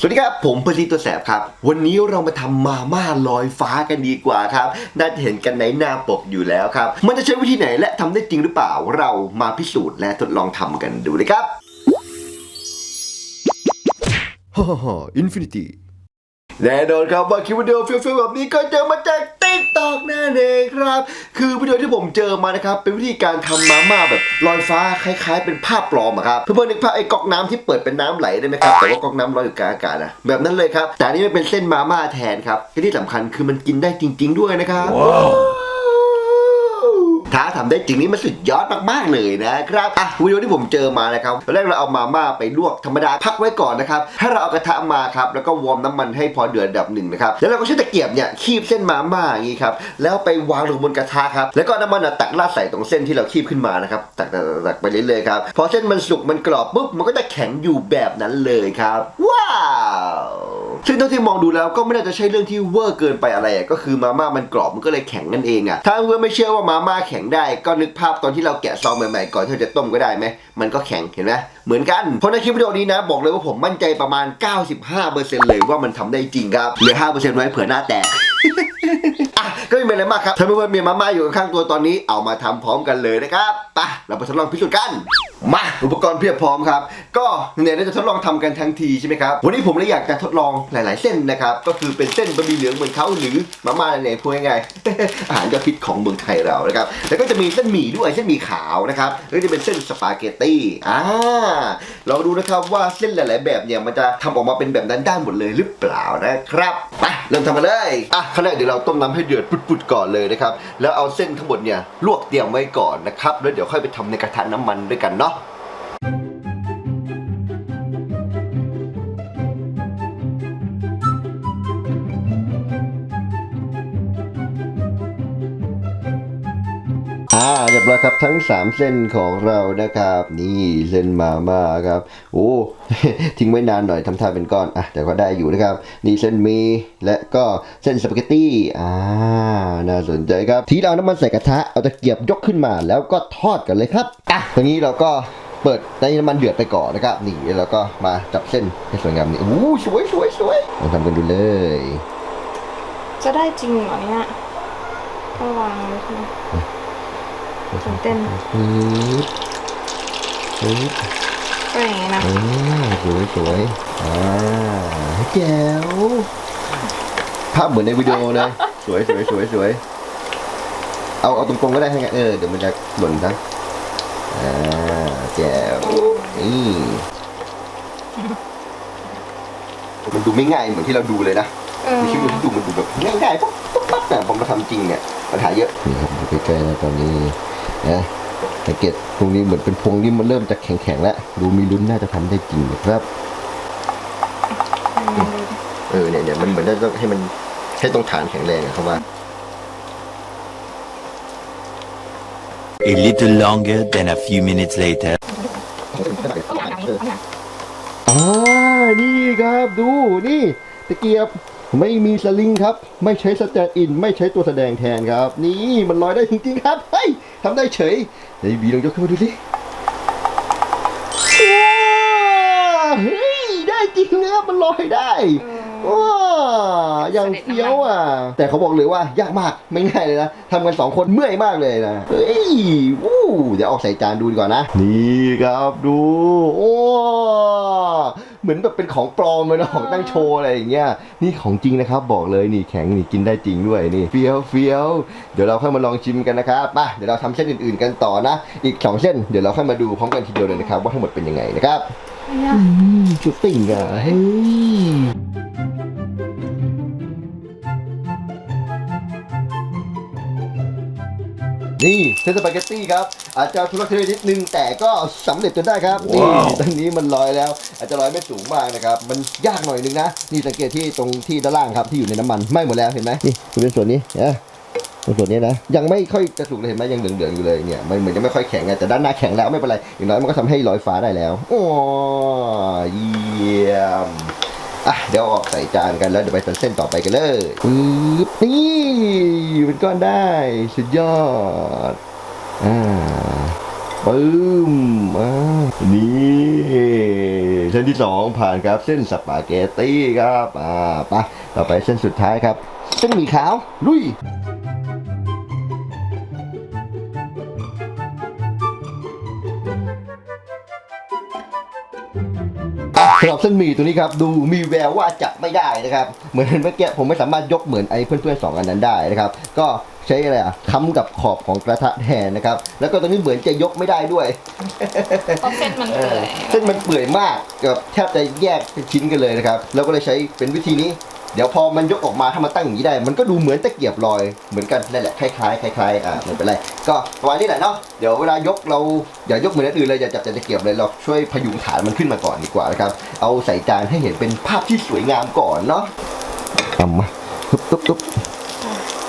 สวัสดีครับ ผมพลีตัวแสบครับ วันนี้เรามาทำมาม่าลอยฟ้ากันดีกว่าครับน่าจะเห็นกันในหน้าปกอยู่แล้วครับ มันจะใช้วิธีไหนและทำได้จริงหรือเปล่าเรามาพิสูจน์และทดลองทำกันดูเลยครับฮ่าฮ่าอินฟินิตี้แน่นอนครับว่าคลิปวิดีโอฟิลๆแบบนี้ก็เจอมาจากติ๊กตอกนั่นเองครับ คือวิดีโอที่ผมเจอมานะครับ เป็นวิธีการทำมาม่าแบบลอยฟ้าคล้ายๆ เป็นภาพปลอมอะครับ เพื่อนๆนึกภาพไอ้ก๊อกน้ำที่เปิดเป็นน้ำไหลได้ไหมครับ แต่ว่าก๊อกน้ำลอยอยู่กลางอากาศนะแบบนั้นเลยครับ แต่นี่ไมันเป็นเส้นมาม่าแทนครับที่สำคัญคือมันกินได้จริง ๆ ด้วยนะครับ ถ้าทำได้จริงนี่มันสุดยอดมากๆเลยนะครับอะวิดีโอที่ผมเจอมานะครับตอนแรกเราเอามาม่าไปลวกธรรมดาพักไว้ก่อนนะครับให้เราเอากระทะมาครับแล้วก็วอร์มน้ำมันให้พอเดือดดับหนึ่งนะครับแล้วเราก็ใช้ตะเกียบเนี่ยคีบเส้นมาม่าอย่างนี้ครับแล้วไปวางลงบนกระทะครับแล้วก็น้ำมันน่ะตักราดใส่ตรงเส้นที่เราคีบขึ้นมานะครับตักตักไปเรื่อยๆครับพอเส้นมันสุกมันกรอบปุ๊บมันก็จะแข็งอยู่แบบนั้นเลยครับ ว้าว ซึ่งเท่าที่มองดูแล้วก็ไม่น่าจะใช่เรื่องที่เวอร์เกินไปอะไรอะก็คือมาม่ามันกรอบมันก็เลยแข็งนั่นเองอะถ้าเพื่อนไม่เชื่อว่ามาม่าแข็งได้ ก็นึกภาพตอนที่เราแกะซองใหม่ๆก่อนที่เราจะต้มก็ได้ไหมมันก็แข็งเห็นไหมเหมือนกันเพราะในคลิปวิดีโอนี้นะบอกเลยว่าผมมั่นใจประมาณ 95%เลยว่ามันทำได้จริงครับเหลือ5%ไว้เผื่อหน้าแตกอะ ก็ไม่เป็นไรมากครับถ้าเพื่อนๆมีมาม่าอยู่ข้างตัวตอนนี้เอามาทำพร้อมกันเลยนะครับไปเราไปทดลองพิสูจน์กันมาอุปกรณ์เพียบพร้อมครับ ก็เนี่ยเราจะทดลองทำกันทั้งทีใช่ไหมครับ วันนี้ผมเลยอยากจะทดลองหลาย ๆ เส้นนะครับ ก็คือเป็นเส้นบะหมี่เหลืองเหมือนเขาหรือมาม่าเนี่ยพูดง่ายๆอาหารยอดฮิตของเมืองไทยเรานะครับ แล้วก็จะมีเส้นหมี่ด้วยเส้นหมี่ขาวนะครับ แล้วก็จะเป็นเส้นสปาเกตตี้ อ่า เราดูนะครับว่าเส้นหลาย ๆ แบบเนี่ยมันจะทำออกมาเป็นแบบนั้นได้หมดเลยหรือเปล่านะครับ ไปเริ่มทำกันเลย อะขั้นแรกเดี๋ยวเราต้มน้ำให้เดือดปุดๆก่อนเลยนะครับ แล้วเอาเส้นทั้งหมดเนี่ยลวกเตรียมไว้ก่อนนะครับ แล้วเดี๋ยวค่อยไปทำในกระทะน้ำมันด้วยกันเนาะ อ่าเรียบร้อยครับทั้ง 3 เส้นของเรานะครับ นี่เส้นมาม่าครับโอ้ทิ้งไว้นานหน่อยทำท่าเป็นก้อนอะแต่ก็ได้อยู่นะครับ นี่เส้นหมีและก็เส้นสปาเกตตี้อ่าน่าสนใจครับ ทีเราน้ำมันใส่กระทะเอาตะเกียบยกขึ้นมาแล้วก็ทอดกันเลยครับอะตรงนี้เราก็เปิดในน้ำมันเดือดไปก่อนนะครับนี่แล้วเราก็มาจับเส้นให้สวยงามนี่โอ้สวยสวยสวยมาทำกันดูเลย จะได้จริงเหรอเนี่ยก็วางไว้ค่ะ ตื่นเต้นปึ๊บปึ๊บก็อย่างนี้นะอ่าสวยสวยอ่าแจ๋วภาพเหมือนในวิดีโอนะสวยสวยสวยสวยเอาเอาตรงๆก็ได้ทั้งนั้นเออเดี๋ยวมันจะหล่นซะอ่าแจ๋วนี่มันดูไม่ง่ายเหมือนที่เราดูเลยนะเออในคลิปที่ดูมันดูแบบง่ายๆปุ๊บปุ๊บปั๊บแต่พอมาทำจริงเนี่ยปัญหาเยอะนี่ครับดูใกล้ๆนะตอนนี้ นะสังเกตตรงนี้เหมือนเป็นพวงที่มันเริ่มจะแข็งๆแล้วดูมีลุ้นน่าจะทำได้จริงนะครับเออเนี่ยเนี่ยมันเหมือนจะต้องให้มันให้ตรงฐานแข็งแรงอะเขาว่า A little longer than a few minutes later. อ่านี่ครับดูนี่ตะเกียบไม่มีสลิงครับ ไม่ใช้สแตนด์อิน ไม่ใช้ตัวแสดงแทนครับ นี่มันลอยได้จริงๆครับ เฮ้ย ทำได้เฉยเดี๋ยวบีลองยกขึ้นมาดูสิว้าวเฮ้ยได้จริงนะครับมันลอยได้ว้าวอย่างเฟี้ยวอะ แต่เขาบอกเลยว่ายากมากไม่ง่ายเลยนะทำกันสองคนเมื่อยมากเลยนะเฮ้ยวู้เดี๋ยวเออกใส่จานดูดีกว่อนนะ นี่ครับดู โอ้ เหมือนแบบเป็นของปลอมเลยนะของตั้งโชว์อะไรอย่างเงี้ยนี่ของจริงนะครับบอกเลยนี่แข็งนี่กินได้จริงด้วยนี่เฟี้ยวเฟี้ยวเดี๋ยวเราค่อยมาลองชิมกันนะครับมาเดี๋ยวเราทำเส้นอื่นๆกันต่อนะ อีกสองเส้นเดี๋ยวเราค่อยมาดูพร้อมกันทีเดียวเลยนะครับว่าทั้งหมดเป็นยังไงนะครับเนี่ยอืมชุดติ่งอะเฮ้ย นี่เส้นสปาเกตตี้ครับอาจจะทุลักทุเลนิดนึงแต่ก็สำเร็จจนได้ครับนี่ตอนนี้มันลอยแล้ว อาจจะลอยไม่สูงมากนะครับมันยากหน่อยนึงนะนี่สังเกตที่ตรงที่ด้านล่างครับที่อยู่ในน้ำมันไหม้หมดแล้วเห็นไหมนี่เป็นส่วนนี้นะตรงส่วนนี้นะยังไม่ค่อยจะสุกเลยเห็นไหมยังเหลืองๆอยู่เลยเนี่ยมันเหมือนยังไม่ค่อยแข็งไงแต่ด้านหน้าแข็งแล้วไม่เป็นไรอย่างน้อยมันก็ทำให้ลอยฟ้าได้แล้วโอ้เยี่ยม อะเดี๋ยวออกใส่จานกันแล้วเดี๋ยวไปเส้นต่อไปกันเลยปึ๊บนี่เป็นก้อนได้สุดยอดอ่าปึ้มอ่านี่เส้นที่สองผ่านครับเส้นสปาเกตตี้ครับอ่าไปต่อไปเส้นสุดท้ายครับ เส้นหมี่ขาวลุย สำหรับเส้นหมี่ตัวนี้ครับดูมีแววว่าจะไม่ได้นะครับเหมือนเมื่อกี้ผมไม่สามารถยกเหมือนไอ้เพื่อนๆสองอันนั้นได้นะครับ ก็ใช้อะไรอะค้ำกับขอบของกระทะแทนนะครับ แล้วก็ตัวนี้เหมือนจะยกไม่ได้ด้วยเพราะเส้นมันเปื่อยเส้นมันเปื่อยมากเกือบแทบจะแยกเป็นชิ้นกันเลยนะครับเราก็เลยใช้เป็นวิธีนี้ เดี๋ยวพอมันยกออกมาถ้ามันตั้งอย่างนี้ได้ มันก็ดูเหมือนตะเกียบลอยเหมือนกันนั่นแหละคล้ายๆคล้ายๆอ่าไม่เป็นไรก็ประมาณนี้แหละเนาะเดี๋ยวเวลายกเราอย่ายกเหมือนอื่นเลยอย่าจับแต่ตะเกียบเลยเราช่วยพยุงฐานมันขึ้นมาก่อนดีกว่านะครับเอาใส่จานให้เห็นเป็นภาพที่สวยงามก่อนเนาะเอามาตุ๊บตุ๊บตุ๊บ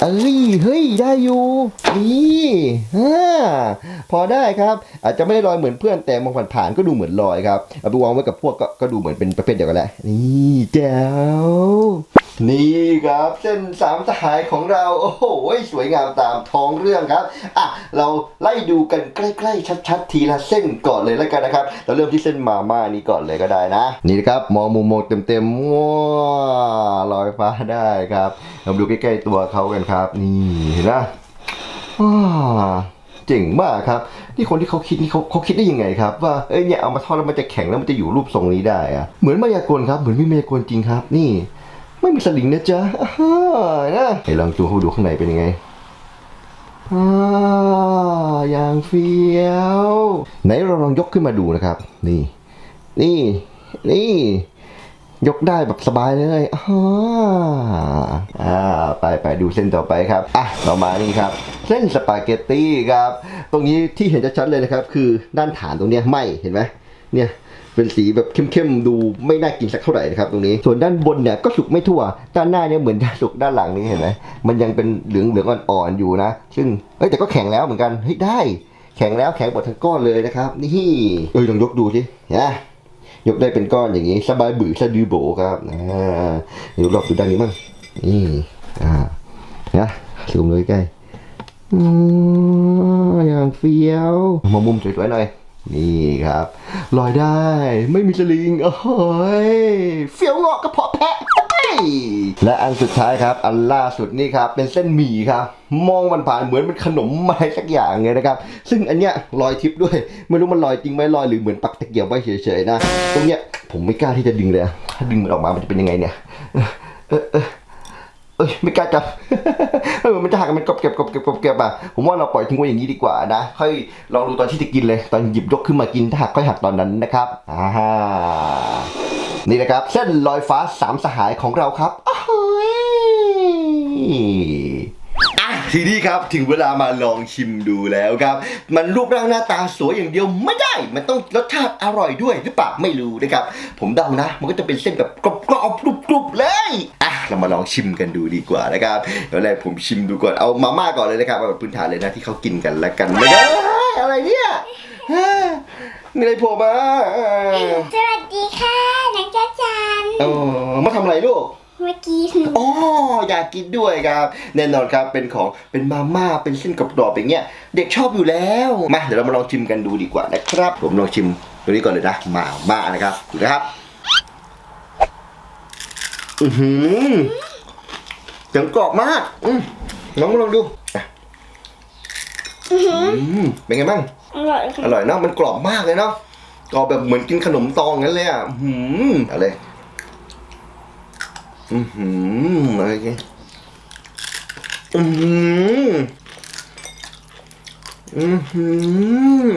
เอ้ยเฮ้ยได้อยู่นี่ฮ่าพอได้ครับ อาจจะไม่ได้ลอยเหมือนเพื่อนแต่มองผ่านๆก็ดูเหมือนลอยครับเอาไปวางไว้กับพวกก็ก็ดูเหมือนเป็นประเภทเดียวกันแหละนี่แจ๋ว นี่ครับเส้นสามสหายของเรา โอ้โหสวยงามตามท้องเรื่องครับอะเราไล่ดูกันใกล้ๆชัดๆ ทีละเส้นก่อนเลยแล้วกันนะครับ เราเริ่มที่เส้นมาม่านี้ก่อนเลยก็ได้นะ นี่ครับมองมุมมองเต็มๆว้าลอยฟ้าได้ครับเราดูใกล้ๆตัวเขากันครับ นี่เห็นไหมว้าเจ๋งมากครับนี่คนที่เขาคิดนี่เขาเขาคิดได้ยังไงครับ ว่าเอ้ยเนี่ยเอามาทอดแล้วมันจะแข็งแล้วมันจะอยู่รูปทรงนี้ได้อะเหมือนมายากลครับเหมือนมีมายากลจริงครับ นี่ ไม่มีสลิงนะจ๊ะอ่านะให้ลองจูเขาดูข้างในเป็นยังไงอ่าอย่างเฟี้ยวไหนเราลองยกขึ้นมาดูนะครับ นี่ นี่ นี่ ยกได้แบบสบายเลยอ่าอ่าไปไปดูเส้นต่อไปครับ อะต่อมานี่ครับ เส้นสปาเกตตี้ครับ ตรงนี้ที่เห็นชัดๆเลยนะครับ คือด้านฐานตรงเนี้ยไหมเห็นไหมเนี่ย เป็นสีแบบเข้มๆดูไม่น่ากินสักเท่าไหร่นะครับตรงนี้ ส่วนด้านบนเนี่ยก็สุกไม่ทั่ว ด้านหน้าเนี่ยเหมือนจะสุกด้านหลังนี้เห็นไหมมันยังเป็นเหลืองเหลืองอ่อนๆอยู่นะ ซึ่งเอ้ยแต่ก็แข็งแล้วเหมือนกันเฮ้ยได้ แข็งแล้วแข็งหมดทั้งก้อนเลยนะครับนี่เอ้ยลองยกดูสินะยกได้เป็นก้อนอย่างนี้สบายบือสะดือโบครับอ่าเดี๋ยวลองดูด้านนี้มั่งนี่อ่านะซูมเลยใกล้อย่างเฟี้ยวมามุมสวยๆหน่อย นี่ครับลอยได้ไม่มีสลิงโอ้ยเฟี้ยวเงาะกระเพาะแพะและอันสุดท้ายครับ อันล่าสุดนี่ครับเป็นเส้นหมี่ครับ มองมันผ่านเหมือนเป็นขนมอะไรสักอย่างเลยนะครับ ซึ่งอันเนี้ยลอยทิพด้วย ไม่รู้มันลอยจริงไหมลอยหรือเหมือนปักตะเกียบไว้เฉยๆนะตรงเนี้ยผมไม่กล้าที่จะดึงเลยถ้าดึงมันออกมามันจะเป็นยังไงเนี่ยเออเออเอ้ยไม่กล้าจับ เออมันจะหักมันกรอบเก็บกรอบเก็บกรอบเก็บอะผมว่าเราปล่อยทิ้งไว้อย่างนี้ดีกว่านะค่อยลองดูตอนที่จะกินเลยตอนหยิบยกขึ้นมากินถ้าหักค่อยหักตอนนั้นนะครับอ่านี่นะครับ เส้นลอยฟ้าสามสหายของเราครับอ้าวเฮ้ย ทีนี้ครับถึงเวลามาลองชิมดูแล้วครับ มันรูปร่างหน้าตาสวยอย่างเดียวไม่ได้ มันต้องรสชาติอร่อยด้วยหรือเปล่าไม่รู้นะครับ ผมเดานะ มันก็จะเป็นเส้นแบบกรอบๆกรุบๆเลยอะเรามาลองชิมกันดูดีกว่านะครับเดี๋ยวแรกผมชิมดูก่อนเอามาม่าก่อนเลยนะครับเอาแบบพื้นฐานเลยนะที่เขากินกันแล้วกันนะครับอะไรเนี่ยฮะมีอะไรโผล่มาสวัสดีค่ะนักจ้าจันเออมาทำอะไรลูก เมื่อกี้หนูอ๋ออยากกินด้วยครับ แน่นอนครับเป็นของเป็นมาม่าเป็นเส้นกรอบๆอย่างเงี้ยเด็กชอบอยู่แล้วมาเดี๋ยวเรามาลองชิมกันดูดีกว่านะครับ ผมลองชิมตัวนี้ก่อนเลยนะมาม่านะครับดูนะครับอือหือเสียงกรอบมากอืมลองมาลองดูอะอืมเป็นไงบ้างอร่อยค่ะอร่อยเนาะมันกรอบมากเลยเนาะกรอบแบบเหมือนกินขนมตองงั้นเลยอะอื้อหืมเอาเลย อือหืออะไรกันอือหืออือหือ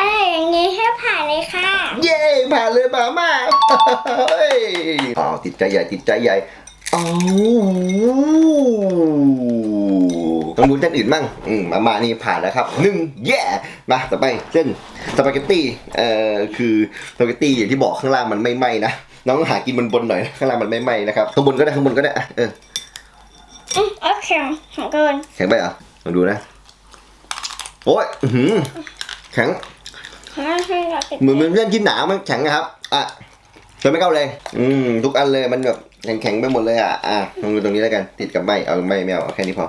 อร่อยอย่างนี้ให้ผ่านเลยค่ะ เย้ผ่านเลยมาม่าเฮ้ยอ้าวติดใจใหญ่ติดใจใหญ่อ้าวต้องดูเส้นอื่นมั่งอืมมาม่านี่ผ่านแล้วครับหนึ่งแย่มาต่อไปเส้นสปาเกตตี้ เอ่อ คือสปาเกตตี้อย่างที่บอกข้างล่างมันไม่ไหม้นะ น้องหากินบนบนๆหน่อยนะข้างล่างมันไม่ไหม้นะครับข้างบนก็ได้ข้างบนก็ได้อะเอออืมโอเคของเกินแข็งไปเหรอะลองดูนะโอ้ยอื้อหือแข็งไม่ให้เราติดเหมือนมันเล่นที่หนามันแข็งนะครับอะเชิญไม่เข้าเลย อืมทุกอันเลยมันแบบแข็งๆไปหมดเลยอะอะลองดูตรงนี้แล้วกัน ติดกับไม่เอาไม่ไม่เอาเอาแค่นี้พอ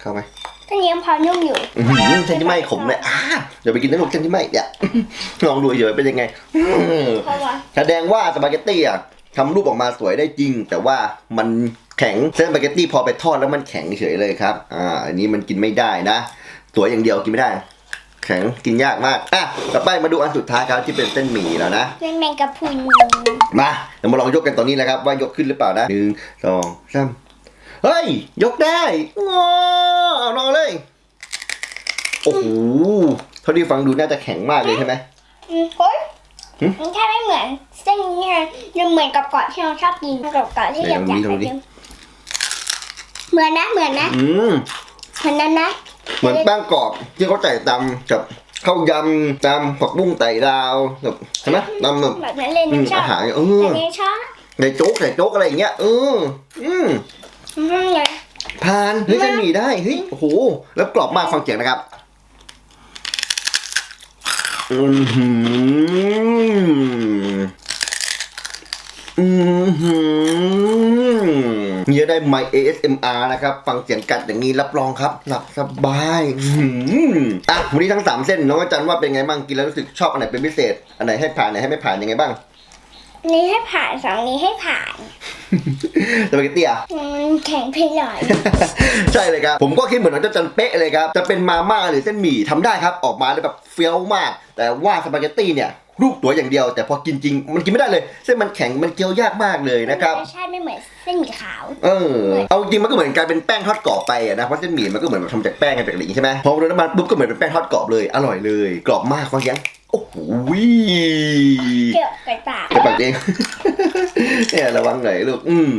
เข้าไหม ก็ยังพอนุ่มอยู่อื้อหือเส้นที่ไหม่ขมเลยอ่าเดี๋ยวไปกินน้ำลูกเส้นที่ไหม่เนี่ย ลองดูเฉยๆเป็นยังไงอื้อเพราะว่าแสดงว่าสปาเกตตี้อะทำรูปออกมาสวยได้จริง แต่ว่ามันแข็งเส้นสปาเกตตี้พอไปทอดแล้วมันแข็งเฉยเลยครับ อ่า อันนี้มันกินไม่ได้นะ สวยอย่างเดียวกินไม่ได้ แข็งกินยากมากอะต่อไปมาดูอันสุดท้ายครับที่เป็นเส้นหมี่แล้วนะ เป็นแมงกะพรุนมาเดี๋ยวมาลองยกกันตอนนี้นะครับว่ายกขึ้นหรือเปล่านะหนึ่งสองสาม เฮ้ย ยกได้งอเอาลองเลย โอ้โหเท่าที่ฟังดูน่าจะแข็งมากเลยใช่ไหมอืมเฮ้ยหึ มันแค่ไม่เหมือนเส้นนี้ไงยังเหมือนกับเกาะที่เราชอบกินกับเกาะที่อยากอยากไปกินเหมือนนะ เหมือนนะอืม เหมือนนั้นนะเหมือนแป้งกรอบที่เขาใส่ตำกับข้าวยำตำผักบุ้งไต่ดาวแบบใช่ไหมตำแบบแบบนั้นเลยอืนะมชออาบหารเออแต่นี่ชอบ ใส่โจ๊กใส่โจ๊กอะไรอย่างเงี้ยเอออืม อืมไงผ่านเฮ้ยเส้นหมี่ได้เฮ้ยโอ้โหแล้วกรอบมากฟังเสียงนะครับอือหืออือหือเนี่ยได้ไม ASMR นะครับ ฟังเสียงกัดอย่างนี้รับรองครับ หลับสบายอื้อหืออะวันนี้ทั้งสามเส้นน้องอาจารย์ว่าเป็นไงบ้างกินแล้วรู้สึกชอบอันไหนเป็นพิเศษ อันไหนให้ผ่านอันไหนให้ไม่ผ่านยังไงบ้าง นี้ให้ผ่านสองนี้ให้ผ่านสปาเกตตี้อะอืมแข็งไปหน่อยใช่เลยครับ ผมก็คิดเหมือนน้องเจ้าจันเป๊ะเลยครับ จะเป็นมาม่าหรือเส้นหมี่ทำได้ครับ ออกมาเลยแบบเฟี้ยวมาก แต่ว่าสปาเกตตี้เนี่ยรูปตัวอย่างเดียว แต่พอกินจริงมันกินไม่ได้เลย เส้นมันแข็งมันเคี้ยวยากมากเลยนะครับรสชาติไม่เหมือนเส้นหมี่ขาวเออเอาจริงมันก็เหมือนกลายเป็นแป้งทอดกรอบไปอะนะเพราะเส้นหมี่มันก็เหมือนแบบทำจากแป้งกันจากอะไรอย่างงี้ใช่ไหมพอโดนน้ำมันปุ๊บก็เหมือนเป็นแป้งทอดกรอบเลยอร่อยเลย กรอบมากฟังเสียง โอ้โหเกี่ยวกับปากเก็บปากเอง เนี่ยระวังหน่อยลูก อืม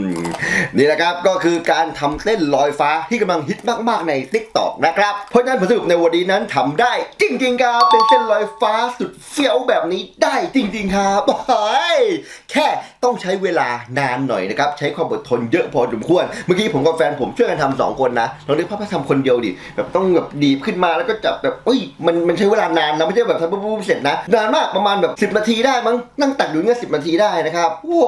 นี่แหละครับก็คือการทำเส้นลอยฟ้าที่กำลังฮิตมากๆใน t ิ k t o k นะครับ เพราะฉะนั้นผลสรุปในวันนี้นั้นทำได้ จริงๆครับเป็นเส้นลอยฟ้าสุดเฟี้ยวแบบนี้ได้จริง ๆ ครับเฮ้ยแค่ต้องใช้เวลานานหน่อยนะครับใช้ความอดทนเยอะพอสมควร เมื่อกี้ผมกับแฟนผมช่วยกันทำสองคนนะลองนึกภาพว่าทำคนเดียวดิแบบต้องแบบดีบขึ้นมาแล้วก็จับแบบเอ้ยมันมันใช้เวลานานนะไม่ใช่แบบทำปุ๊บเสร็จนะนานมากประมาณแบบ 10 นาทีได้มั้งนั่งตักอยู่เงี้ยสินาทีได้นะครับโว้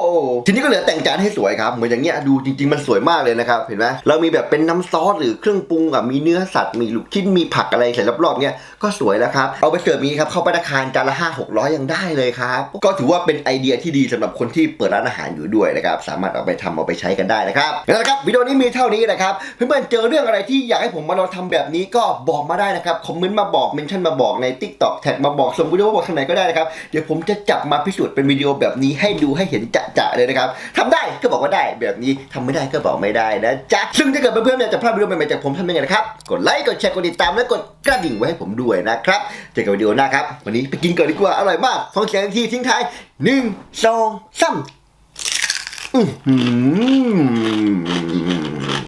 ทีนี้ก็เหลือแต่งจานให้สวยครับเหมือนอย่างเงี้ยดูจริงๆมันสวยมากเลยนะครับเห็นไหมเรามีแบบเป็นน้ำซอสหรือเครื่องปรุงอะมีเนื้อสัตว์มีลูกชิ้นมีผักอะไรใส่รอบๆเงี้ยก็สวยแล้วครับเอาไปเสิร์ฟนี้ครับเข้าไปราคารจานละห้าหกร้อยยังได้เลยครับก็ถือว่าเป็นไอเดียที่ดีสำหรับคนที่เปิดร้านอาหารอยู่ด้วยนะครับสามารถเอาไปทำเอาไปใช้กันได้นะครับนั่นแหละครับวิดีโอนี้มีเท่านี้นะครับเพื่อนๆเจอเรื่องอะไรที่อยากให้ผมมาลองทำแบบนี้ก็บอกมาได้นะครับคอมเมนต์มาบอกเมนชั่นมาบอกใน Tik t o k แท็กมาบอกส่งวิดีโอมบอกทางไหนก็ได้นะครับเดี๋ยวผมจะจับมาพิสูจน์เป็นวิดีโอแบบนี้ให้ดูให้เห็นจะะเลยนะครับทำได้ก็บอกว่าได้แบบนี้ทำไม่ได้ก็บอกไม่ได้นะจ๊ะซึ่งถ้าเกิดเพื่อนๆอยากจะพลาดวิดีโอใหม่ๆจากผมทำยังไงนะครับกดไลค์กดแชร์กดติดตามและกดกระดิ่งไว้ให้ผมด้วยนะครับเจอกันวิดีโอหน้าครับวันนี้ไปกินก่อนดีกว่าอร่อยมากฟังเสียงทีทิ้งท้ายหนึ่งสองสามอืม